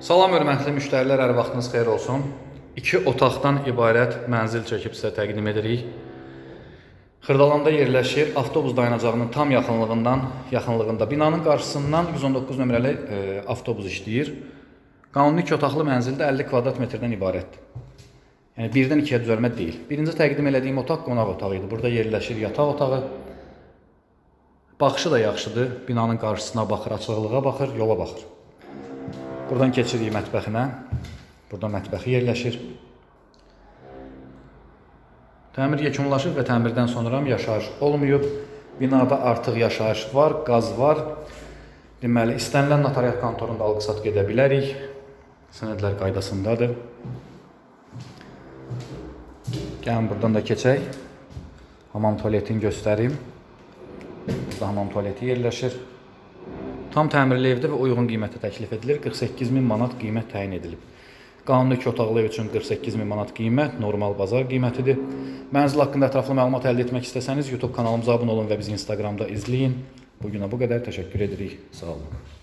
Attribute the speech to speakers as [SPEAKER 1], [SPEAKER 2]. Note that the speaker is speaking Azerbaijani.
[SPEAKER 1] Salam hörmətli müştərilər, hər vaxtınız xeyir olsun. İki otaqdan ibarət mənzil çəkib sizə təqdim edirik. Xırdalanda yerləşir, avtobus dayanacağının tam yaxınlığından, yaxınlığında binanın qarşısından 119 nömrəli e, avtobus işləyir. Qanuni iki otaqlı mənzildə 50 kvadrat metrdən ibarətdir. Yəni birdən ikiyə düzəlmə deyil. Birinci təqdim elədiyim otaq qonaq otağı idi. Burada yerləşir yataq otağı. Baxışı da yaxşıdır. Binanın qarşısına baxır, açıqlığa baxır, yola baxır. Buradan keçirik mətbəxinə. Burada mətbəxi yerləşir. Təmir yekunlaşıb və təmirdən sonra yaşayış olmayıb. Binada artıq yaşayış var, qaz var. Deməli, istənilən notariat kontorunda alqı-satqı edə bilərik. Sənədlər qaydasındadır. Gəlin buradan da keçək. Hamam tualetini göstərim. Burada hamam tualeti yerləşir. Tam təmirli evdə və uyğun qiymətə təklif edilir. 48 min manat qiymət təyin edilib. Qanuni iki otaqlı ev üçün 48 min manat qiymət normal bazar qiymətidir. Mənzil haqqında ətraflı məlumat əldə etmək istəsəniz YouTube kanalımıza abunə olun və bizi Instagramda izləyin. Bu günə bu qədər təşəkkür edirik. Sağ olun.